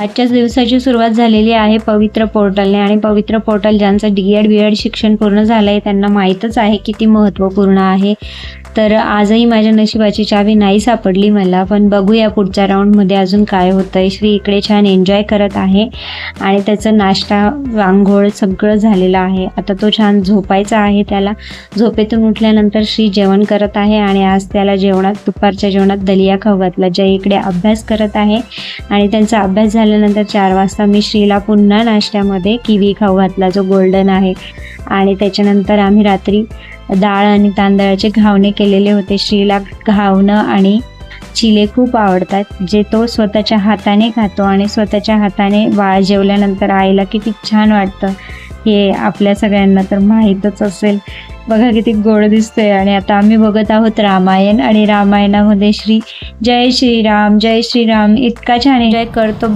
आजच्याच दिवसाची सुरुवात झालेली आहे पवित्र पोर्टलने आणि पवित्र पोर्टल ज्यांचं डी एड बी एड शिक्षण पूर्ण झालं आहे त्यांना माहीतच आहे किती महत्त्वपूर्ण आहे. तर आजही माझ्या नशिबाची चावी नाही सापडली मला पण बघूया पुढच्या राऊंडमध्ये अजून काय होतं आहे श्री इकडे छान एन्जॉय करत आहे आणि त्याचं नाश्ता आंघोळ सगळं झालेलं आहे. आता तो छान झोपायचा आहे त्याला. झोपेतून उठल्यानंतर श्री जेवण करत आहे आणि आज त्याला जेवणात दुपारच्या जेवणात दलिया खाऊ घातला. जय इकडे अभ्यास करत आहे आणि त्यांचा अभ्यास झाला झाल्यानंतर चार वाजता मी श्रीला पुन्हा नाश्त्यामध्ये किवी खाऊ घातला जो गोल्डन आहे. आणि त्याच्यानंतर आम्ही रात्री डाळ आणि तांदळाचे घावणे केलेले होते. श्रीला घावणं आणि चिले खूप आवडतात. जे तो स्वतःच्या हाताने खातो आणि स्वतःच्या हाताने वाळ जेवल्यानंतर आईला किती छान वाटतं. हे आपल्या सगळ्यांना तर माहीतच असेल. बघा किती गोड दिसतोय. आणि आता आम्ही बघत आहोत रामायण आणि रामायणामध्ये श्री जय श्रीराम जय श्रीराम. इतका छान एन्जॉय करतो.